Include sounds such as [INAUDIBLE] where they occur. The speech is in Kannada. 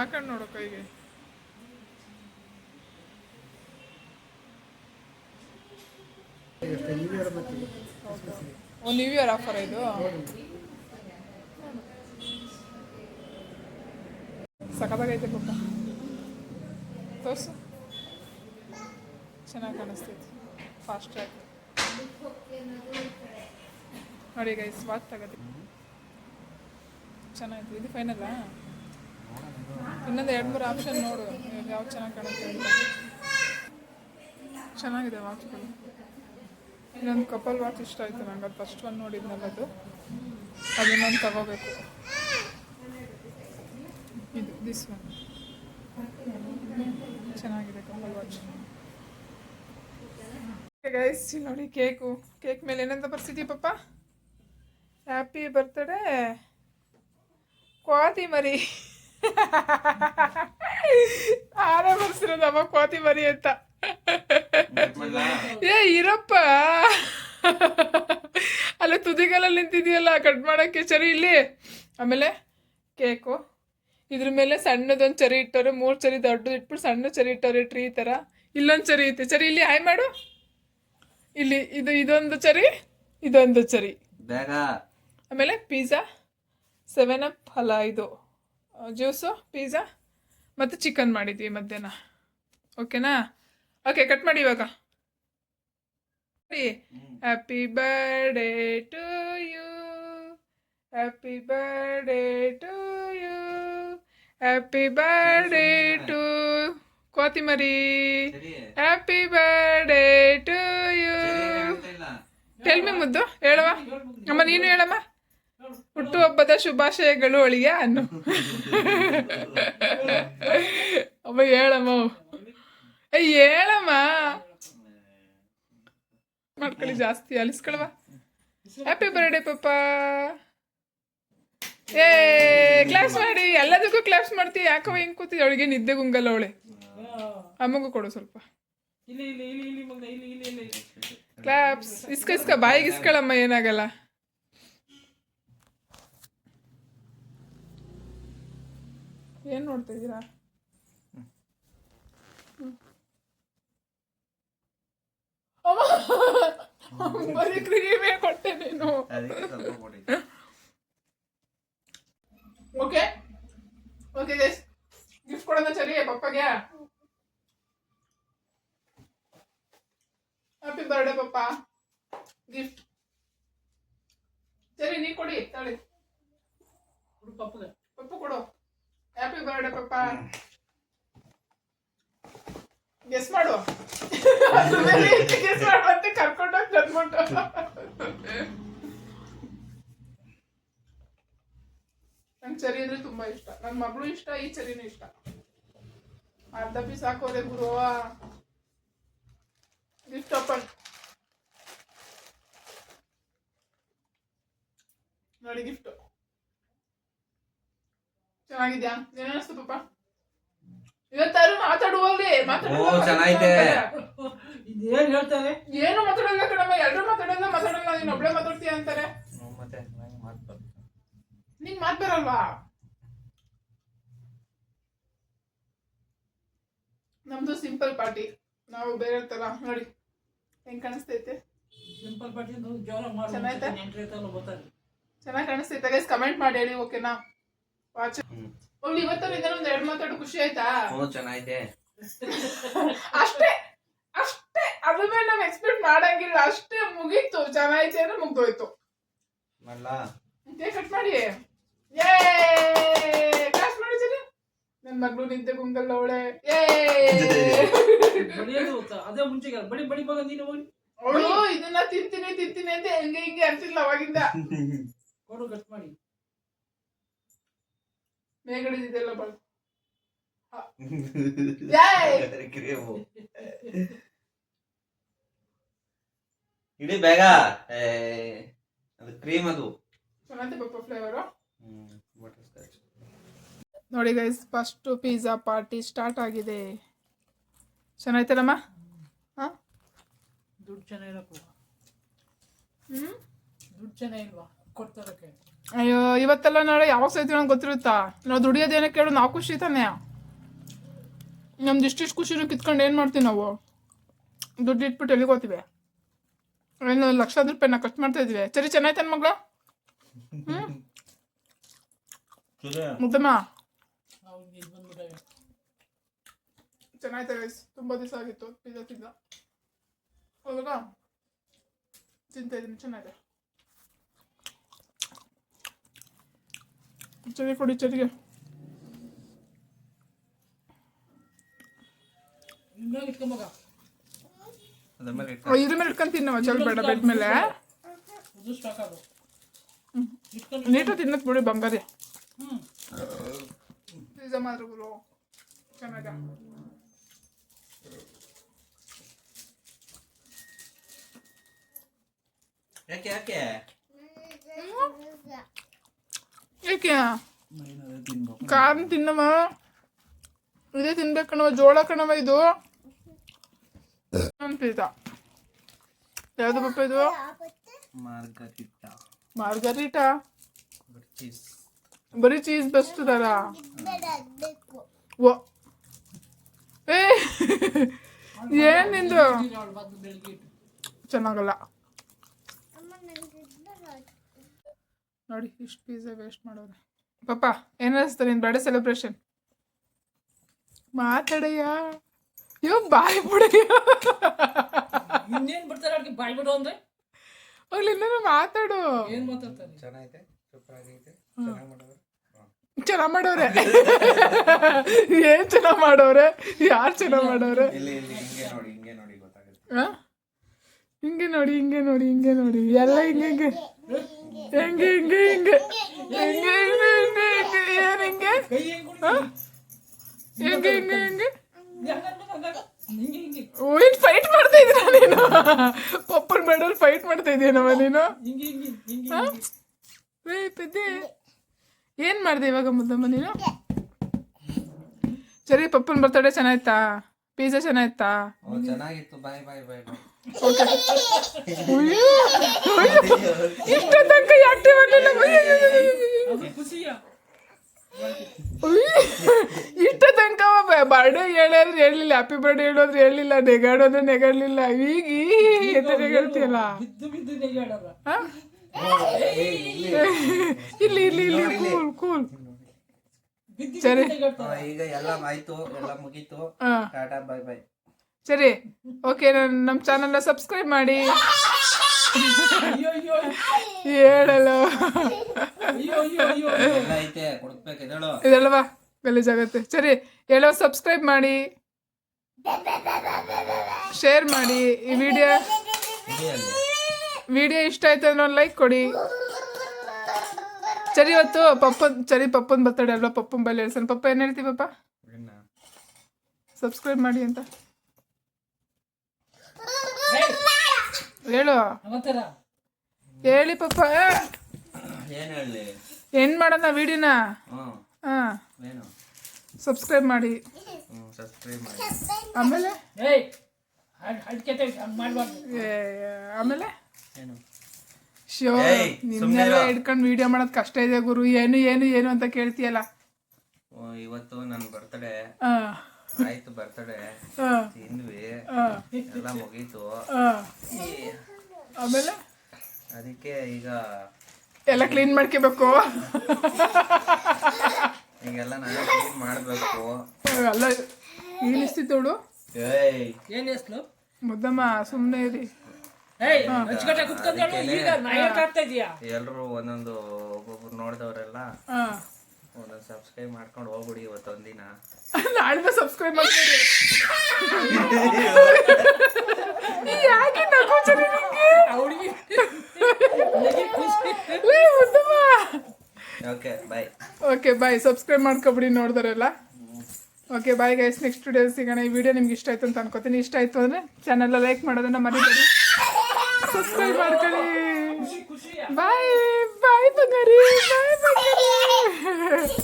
ಹಾಕೊಂಡು ನೋಡು ಕೈಗೆ. ಒಂದು ನ್ಯೂ ಇಯರ್ ಆಫರ್ ಇದು? ಸಖತ್ತಾಗೈತೆ ಪುಟ್ಟ. ತೋರಿಸು. ಚೆನ್ನಾಗಿ ಕಾಣಿಸ್ತೈತಿ ಟ್ರ್ಯಾಕ್ ನೋಡಿ ಗೈಸ್ ವಾಚ್ ತಗೋದಿ ಚೆನ್ನಾಗಿತ್ತು ಇದು ಫೈನಲ್ಲಾ ಇನ್ನೊಂದು ಎರಡು ಮೂರು ಆಪ್ಷನ್ ನೋಡು, ಯಾವ್ದು ಚೆನ್ನಾಗಿ ಕಾಣುತ್ತೆ ಅಂತ. ಚೆನ್ನಾಗಿದೆ ವಾಚ್ಗಳು ಇನ್ನೊಂದು ಕಪಲ್ ವಾಚ್ ಇಷ್ಟ ಆಯಿತು ನಂಗೆ, ಅದು ಫಸ್ಟ್ ಒನ್ ನೋಡಿದ್ನಲ್ಲ ಅದು. ಅದನ್ನೊಂದು ತಗೋಬೇಕು. ಇದು ದಿಸ್ ಒನ್ ಚೆನ್ನಾಗಿದೆ ಕಪಲ್ ವಾಚ್ ಗೈಸ್ ನೋಡಿ ಕೇಕು. ಕೇಕ್ ಮೇಲೆ ಏನಂತ ಬರ್ಸಿದ್ದೀವಿ ಪಪ್ಪ? ಹ್ಯಾಪಿ ಬರ್ತ್ಡೇ ಕ್ವಾತಿ ಮರಿ ಆರೇ ಬರ್ಸಿರೋದಮ್ಮ ಕೋತಿ ಮರಿ ಅಂತ. ಏ ಇರಪ್ಪ. ಅಲ್ಲ ತುದಿಗಲಲ್ಲಿ ನಿಂತಿದೆಯಲ್ಲ ಕಟ್ ಮಾಡೋಕ್ಕೆ ಚರಿ ಇಲ್ಲಿ. ಆಮೇಲೆ ಕೇಕು. ಇದ್ರ ಮೇಲೆ ಸಣ್ಣದೊಂದು ಚರಿ ಇಟ್ಟವ್ರೆ ಮೂರು ಚರಿ ದೊಡ್ಡದು ಇಟ್ಬಿಟ್ಟು ಸಣ್ಣ ಚರಿ ಇಟ್ಟವ್ರೆ ಟ್ರೀ ಥರ ಇಲ್ಲೊಂದು ಚರಿ ಐತೆ. ಚರಿ ಇಲ್ಲಿ ಹಾಯ್ ಮಾಡು. ಇಲ್ಲಿ ಇದು ಇದೊಂದು ಚರಿ ಇದೊಂದು ಚರಿ. ಬೇಗ. ಆಮೇಲೆ ಪಿಜ್ಜಾ ಸೆವೆನ್ ಅಪ್ ಹಲ ಇದು. ಜ್ಯೂಸು ಪಿಜ್ಜಾ ಮತ್ತು ಚಿಕನ್ ಮಾಡಿದ್ವಿ ಮಧ್ಯಾಹ್ನ. ಓಕೆನಾ ಓಕೆ ಕಟ್ ಮಾಡಿ ಇವಾಗ. Happy birthday to you happy birthday to you happy birthday to ಕೋತಿಮರಿ ಮರಿ happy birthday to you tell me ಮುದ್ದು ಹೇಳುವ ಅಮ್ಮ ನೀನು ಹೇಳಮ್ಮ. ಹುಟ್ಟುಹಬ್ಬದ ಶುಭಾಶಯಗಳು ಅವಳಿಗೆ ಅನ್ನು. ಅಮ್ಮ ಹೇಳಮ್ಮ. ಅಯ್ಯ ಹೇಳಮ್ಮ. ಮಾಡ್ಕೊಳ್ಳಿ ಜಾಸ್ತಿ ಅಲಿಸ್ಕೊಳವ ಹ್ಯಾಪಿ ಬರ್ಡೇ ಪಪ್ಪ. ಏ ಕ್ಲಾಸ್ ಮಾಡಿ. ಎಲ್ಲದಕ್ಕೂ ಕ್ಲಾಸ್ ಮಾಡ್ತೀವಿ ಯಾಕವ ಹಿಂಗ್ ಕೂತಿ ಅವಳಿಗೆ ನಿದ್ದೆ ಗುಂಗಲ್ಲ ಅವಳೆ. ಅಮ್ಮಗೂ ಕೊಡು ಸ್ವಲ್ಪ. ಕ್ಲಾಪ್ಸ್ ಇಸ್ಕ ಇಸ್ಕ ಬಾಯಿಗೆ ಇಸ್ಕೊಳಮ್ಮ ಏನಾಗಲ್ಲ. ಏನ್ ನೋಡ್ತಾ ಇದ್ದೀರಾ ಬರೀ ಕ್ರೀಮೇ ಕೊಟ್ಟೆ ನೀನು. ಅದಕ್ಕೆ ಸ್ವಲ್ಪ ಕೊಡಿ ಓಕೆ ಓಕೆ ಗೈಸ್ ಗಿಫ್ಟ್ ಕೊಡೋಣ ಸರಿ ಪಪ್ಪಗೆ? ಹ್ಯಾಪಿ ಬರ್ಡೇ ಪಪ್ಪ. ಗಿಫ್ಟ್ ಸರಿ ನೀ ಕೊಡಿ ತಳಿ. ಹುಡು ಪಪ್ಪಗೆ. ಪಪ್ಪು ಕೊಡು. ಹ್ಯಾಪಿ ಬರ್ಡೇ ಪಪ್ಪ ಗೆಸ್ ಮಾಡು. [LAUGHS] ಗೆಸ್ ಮಾಡು ಮತ್ತೆ ಕರ್ಕೊಂಡೋಗಿ ತಂದ್ಬಿಟ್ಟು ನಂಗೆ ಚರಿ ಅಂದ್ರೆ ತುಂಬಾ ಇಷ್ಟ. ನನ್ನ ಮಗಳು ಇಷ್ಟ ಈ ಚರಿನೂ ಇಷ್ಟ. ಅರ್ಧ ಪೀಸ್ ಹಾಕೋರೆ ಗುರುವ ಗಿಫ್ಟ್ ಓಪನ್ ನೋಡಿ ಗಿಫ್ಟ್ ಚೆನ್ನಾಗಿದ್ಯಾ ಏನಿಸ್ತು ಪಾಪ ಇವತ್ತಾರು ಮಾತಾಡುವಲ್ಲಿ ಓ, ಚೆನ್ನಾಗಿದೆ. ಇದೇನ್ ಹೇಳ್ತಾರೆ? ಏನು ಮಾತಾಡಲ್ಲ ಕಣಮ್ಮ ಎಲ್ಲರೂ ಮಾತಾಡಲ್ಲ ಮಾತಾಡಲ್ಲ ನೀನ್ ಒಬ್ಳೆ ಮಾತಾಡ್ತೀಯ ಅಂತಾರೆ. ಹ್ಮ್, ಮತ್ತೆ ನಂಗೆ ಮಾತು ಬರ್ತದೆ. ನಿಂಗ್ ಮಾತ್ ಬರಲ್ವಾ? ನಮ್ದು ಸಿಂಪಲ್ ಪಾರ್ಟಿ. ನಾವು ಬೇರೆ ತರ ನೋಡಿ. ಹೆಂಗ್ ಕಾಣಿಸ್ತೈತೆ? ಸಿಂಪಲ್ ಪಾರ್ಟಿ ಅಂತ ಒಂದು ಜೋರ ಮಾಡಿ ಚೆನ್ನಾಯ್ತಾ? ನೆಂಟ್ರು ಇರ್ತಾರಲ್ಲ ಬರ್ತಾರೆ ಚೆನ್ನಾಗಿ ಕಾಣಿಸ್ತೈತೆ. ಗೈಸ್ ಕಮೆಂಟ್ ಮಾಡಿ ಹೇಳಿ ಓಕೆನಾ ಹೋಗ್ಲಿ ಇವತ್ತರಿಂದ ಒಂದ್ ಎರಡ್ ಮಾತಾಡು ಖುಷಿ ಆಯ್ತಾ? ಹ್ಞೂ ಚೆನ್ನಾಗಿದೆ ಅಷ್ಟೇ ಅಷ್ಟೇ ಅದ್ರ ಮೇಲೆ ನಾವ್ ಎಕ್ಸ್ಪೆಕ್ಟ್ ಮಾಡಂಗಿಲ್ಲ. ಅಷ್ಟೇ ಮುಗೀತು ಚೆನ್ನಾಯ್ತು ಅಂದ್ರೆ ಮುಗ್ದೋಯ್ತು. ಮಲ್ಲ. ಕಟ್ ಮಾಡಿ. ಏ ಕ್ಲಾಸ್ ಮಾಡಿ ಸರಿ ನನ್ ಮಗಳು ನಿಂತೆ ಗುಂಗಲ್ಲ ಅವಳೆ. ಏ? ಅದೇ ಮುಂಚೆಗೆ ಬಡಿ ಬಡಿ ಮಗ ನೀನು ಹೋಗಿ. ಅವಳು ಇದನ್ನ ತಿಂತೀನಿ ತಿಂತೀನಿ ಅಂತ ಹೆಂಗೆ ಹಿಂಗೆ ಅಂತಿಲ್ಲ ಅವಾಗಿಂದ. ಕೊಡು ಕಟ್ ಮಾಡಿ. ಮೇಗಡಿದೆಲ್ಲ ಬಳ [LAUGHS] ಇಡೀ ಬೇಗ ಏ, ಅದು ಕ್ರೀಮ್ ಅದು. ಚೆನ್ನಾಗಿ ಪಪ್ಪ ಫ್ಲೇವರು ನೋಡಿ guys first pizza party start ಆಗಿದೆ. ಚೆನ್ನಾಯ್ತಲ್ಲಮ್ಮ ಹಾಂ? ದುಡ್ಡು ಚೆನ್ನಾಗಿರಪ್ಪ ಹ್ಞೂ ದುಡ್ಡು ಚೆನ್ನಾಗಿಲ್ವಾ? ಅಯ್ಯೋ ಇವತ್ತೆಲ್ಲ ನಾಳೆ ಯಾವಾಗ ಸೈತಿ ನಂಗೆ ಗೊತ್ತಿರುತ್ತಾ? ನಾವು ದುಡಿಯೋದೇನೋ ಕೇಳು ನಾವು ಖುಷಿ ತಾನೆ. ನಮ್ದು ಇಷ್ಟಿಷ್ಟು ಖುಷಿನೂ ಕಿತ್ಕೊಂಡು ಏನು ಮಾಡ್ತೀವಿ ನಾವು? ದುಡ್ಡು ಇಟ್ಬಿಟ್ಟು ಎಲ್ಲಿಗೋತೀವಿ ಹೋಗ್ತೀವಿ? ಏನು ಲಕ್ಷಾಂತರ ರೂಪಾಯಿ ನಾವು ಖರ್ಚು ಮಾಡ್ತಾ ಇದ್ವಿ ಸರಿ ಚೆನ್ನಾಯ್ತಾನ ಮಗಳ? ಹ್ಞೂ ಮುದ್ದಮ್ಮ ಚೆನ್ನಾಯ್ತಾ ಗೈಸ್ ತುಂಬ ದಿವಸ ಆಗಿತ್ತು ಪಿಜ್ಜಾ ತಿಂದ. ಹೌದಾ ತಿಂತಾ ಇದ್ದೀನಿ ಚೆನ್ನಾಗಿದೆ. ಚರಿ ಕೊಡಿ ಚರಿಗೆ ಇನ್ಮೇಲೆ ಇಟ್ಕೊಂಬಗ ಅದ್ರ ಮೇಲೆ ಇಟ್ಕೊ. ಓ, ಇದ್ರ ಮೇಲೆ ಇಟ್ಕೊಂಡು ತಿನ್ನವ ಚಲ್ ಬೇಡ ಬೆಡ್ ಮೇಲೆ ಇದು ಸ್ಟಾಕ್ ಅದು ಹ್ಮ್. ಇಟ್ಕೊಂಡು ನೀಟಾಗಿ ತಿನ್ನಕ್ ಬಿಡಿ ಬಂಗಾರಿ ಹ್ಞೂ ಪಿಜ್ಜಾ ಮಾತ್ರ ಗುರು ಚೆನ್ನಾಗ ಯಾಕೆ ಯಾಕೆ ಏಕೆ ಕಾರ್ನ್ ತಿನ್ನವ ಇದೇ ತಿನ್ಬೇಕು ಕಣವ ಜೋಳ ಕಣವ ಇದು. ಪಿಜ್ಜಾ ಯಾವ್ದು ಪಪ್ಪ ಇದು? ಮಾರ್ಗರಿಟಾ. ಬರೀ ಚೀಸ್. ಬೆಸ್ಟ್ ತರ. ಓ ಏ. ಏನ್ ನಿಂದು? ಚೆನ್ನಾಗಲ್ಲ. ನೋಡಿ ಇಷ್ಟು ಪಿಜ್ಜಾ ವೇಸ್ಟ್ ಮಾಡೋರು. ಪಾಪ ಏನಿಸ್ತಾರೆ ನಿನ್ನ ನಿನ್ ಬರ್ಡೇ ಸೆಲೆಬ್ರೇಷನ್ ಮಾತಾಡಯ್ಯ. ಯೋ ಬಾಯ್ ಬಿಡಯ್ಯ ಇನ್ನೇನು ಬಿಡ್ತಾರೆ ಅವ್ರಿಗೆ ಬಾಯ್ ಬಿಡು ಅಂದ್ರೆ? ಹೋಗ್ಲಿ ಇನ್ನೇನು ಮಾತಾಡು. ಏನು ಮಾತಾಡ್ತಾರೆ? ಚೆನ್ನಾಗಿದೆ ಸೂಪರ್ ಆಗೈತೆ. ಚೆನ್ನಾಗಿ ಮಾಡೋದು ಚೆನ್ನಾಗ್ ಮಾಡೋರೆ. ಏನ್ ಚೆನ್ನಾಗ್ ಮಾಡೋರೆ? ಯಾರು ಚೆನ್ನಾಗ್ ಮಾಡೋರೆ? ಇಲ್ಲಿ ಇಲ್ಲಿ ಹಿಂಗೆ ನೋಡಿ ಹಿಂಗೆ ನೋಡಿ ಗೊತ್ತಾಗುತ್ತೆ. ಆ? ಹಿಂಗೆ ನೋಡಿ ಹಿಂಗೆ ನೋಡಿ ಹಿಂಗೆ ನೋಡಿ. ಎಲ್ಲ ಹಿಂಗೆ ಹಿಂಗೆ. ಹೆಂಗೆ. ಹಿಂಗೆ ಹಿಂಗೆ ಹೆಂಗೆ. ಹಿಂಗೆ ಹೆಂಗೆ ಹಿಂಗೆ ಏನ್ ಹಿಂಗೆ? ಓಯ್ ಹಿಂಗೆ. ಹಿಂಗೆ? ಫೈಟ್ ಮಾಡ್ತಾ ಇದೀನ ನೀನು? ಪಪ್ಪನ್ ಮೇಡಲ್ ಫೈಟ್ ಮಾಡ್ತಾ ಇದೀಯನವ ನೀನು? ಪೆದ್ದೆ ಏನ್ ಮಾಡ್ದೆ ಇವಾಗ ಮುದ್ದಮ್ಮ ನೀನು? ಸರಿ ಪಪ್ಪನ್ ಬರ್ತಾಡೆ ಚೆನ್ನಾಯ್ತಾ? ಪಿಜ್ಜಾ ಚೆನ್ನಾಗಿತ್ತಾ. ಚೆನ್ನಾಗಿತ್ತು ಬಾಯ್ ಬಾಯ್ ಬಾಯ್ ಇಷ್ಟ ತನಕ ಅದು ಖುಷಿಯ ಇಷ್ಟ ತನಕ ಬರ್ಡೇ ಹೇಳಿದ್ರೆ ಹೇಳಲಿಲ್ಲ. ಹ್ಯಾಪಿ ಬರ್ಡೇ ಹೇಳೋದ್ರೆ ಹೇಳಿಲ್ಲ ನೆಗಾಡೋದ್ರೆ ನೆಗಾಡ್ಲಿಲ್ಲ. ಈಗ ಅಂತ ನೆಗಾಡ್ತೀಯಲ್ಲ ಇಲ್ಲಿ ಇಲ್ಲಿ ಇಲ್ಲಿ ಕೂಲ್ ಕೂಲ್ ಸರಿ. ಈಗ ಎಲ್ಲ ಆಯ್ತು ಎಲ್ಲ ಮುಗೀತು. ಟಾಟಾ ಬೈ ಬೈ ಸರಿ. ಓಕೆ ನಮ್ಮ ಚಾನಲ್ನ ಸಬ್ಸ್ಕ್ರೈಬ್ ಮಾಡಿ. ಅಯ್ಯೋ. ಅಯ್ಯೋ ಹೇಳಲ್ಲ ಇದಲ್ವಾ? ಗಲೀಜಾಗತ್ತೆ ಸರಿ ಹೇಳೋ ಸಬ್ಸ್ಕ್ರೈಬ್ ಮಾಡಿ. ಶೇರ್ ಮಾಡಿ. ಈ ವಿಡಿಯೋ ವಿಡಿಯೋ ಇಷ್ಟ ಆಯ್ತು ಅಂದ್ರೆ ಒಂದು ಲೈಕ್ ಕೊಡಿ. ಸರಿ ಇವತ್ತು ಪಪ್ಪನ್ ಚರಿ ಪಪ್ಪನ್ ಬರ್ತಡೆ ಅಲ್ವಾ? ಪಪ್ಪನ್ ಬಲ್ಲಿ ಹೇಳ್ಸನ್ ಪಪ್ಪ ಏನು ಹೇಳ್ತಿ ಪಪ್ಪ? ಸಬ್ಸ್ಕ್ರೈಬ್ ಮಾಡಿ ಅಂತ. ಹೇಳು. ಅವತ್ತರ ಹೇಳಿ ಪಪ್ಪ. ಏನ್ ಮಾಡೋಣ ವಿಡಿಯೋನ? ಹ್ಮ್. ಹಾಂ. ಏನು? ಸಬ್ಸ್ಕ್ರೈಬ್ ಮಾಡಿ. ಸಬ್ಸ್ಕ್ರೈಬ್ ಮಾಡಿ. ಆಮೇಲೆ? ಆಮೇಲೆ? ಏನು? ಶೋ ಏಯ್, ಸುಮ್ನಿರು. ಹಿಡ್ಕೊಂಡು ವಿಡಿಯೋ ಮಾಡೋದ್ ಕಷ್ಟ ಇದೆ ಗುರು. ಏನು ಏನು ಏನು ಅಂತ ಕೇಳ್ತೀಯಲ್ಲ? ಓ, ಇವತ್ತು ನನ್ನ ಬರ್ತಡೆ ಹಾಂ. ಆಯ್ತು ಬರ್ತಡೆ ಹಾಂ. ತಿಂದ್ವಿ. ಎಲ್ಲ ಮುಗೀತು. ಹಾಂ. ಈ- ಆಮೇಲೆ? ಅದಕ್ಕೆ ಈಗ ಎಲ್ಲ ಕ್ಲೀನ್ ಮಾಡ್ಕೋಬೇಕು. ಈಗೆಲ್ಲ ನಾನು ಕ್ಲೀನ್ ಮಾಡಬೇಕು. ಅಲ್ಲ ಈಲಿಸ್ತಿದ್ದವಳು ಏಯ್. ಏನ್ ಹೆಸ್ಲು ಮುದ್ದಮ್ಮ ಸುಮ್ಮನೆ ಇರಿ. ಎಲ್ರು ಒಂದೊಂದು ಒಬ್ಬೊಬ್ರು ನೋಡಿದವರೆಲ್ಲ ಒಂದೊಂದು ಸಬ್ಸ್ಕ್ರೈಬ್ ಮಾಡ್ಕೊಂಡು ಹೋಗ್ಬಿಡಿ ಇವತ್ತೊಂದಿನ. ನಾಳೆ ಸಬ್ಸ್ಕ್ರೈಬ್ ಮಾಡ್ತೀರಿ ಯಾಕೆ ನಗು okay bye okay bye subscribe ಮಾಡ್ಕೊಬಿಡಿ ನೋಡಿದರೆಲ್ಲ okay bye guys next video ಸಿಗೋಣ. ಈ ವಿಡಿಯೋ ನಿಮ್ಗೆ ಇಷ್ಟ ಆಯ್ತು ಅಂತ ಅನ್ಕೋತೀನಿ. ಇಷ್ಟ ಆಯ್ತು ಅಂದರೆ ಚಾನಲ್ನ ಲೈಕ್ ಮಾಡೋದನ್ನ ಮರಿಬೇಡಿ. ಸಬ್ಸ್ಕ್ರೈಬ್ ಮಾಡ್ಕೊಳ್ಳಿ. ಖುಷಿ ಖುಷಿಯ? ಬಾಯ್ ಬಾಯ್ ಬಂಗಾರಿ ಬಾಯ್ ಬಂಗಾರಿ. [LAUGHS]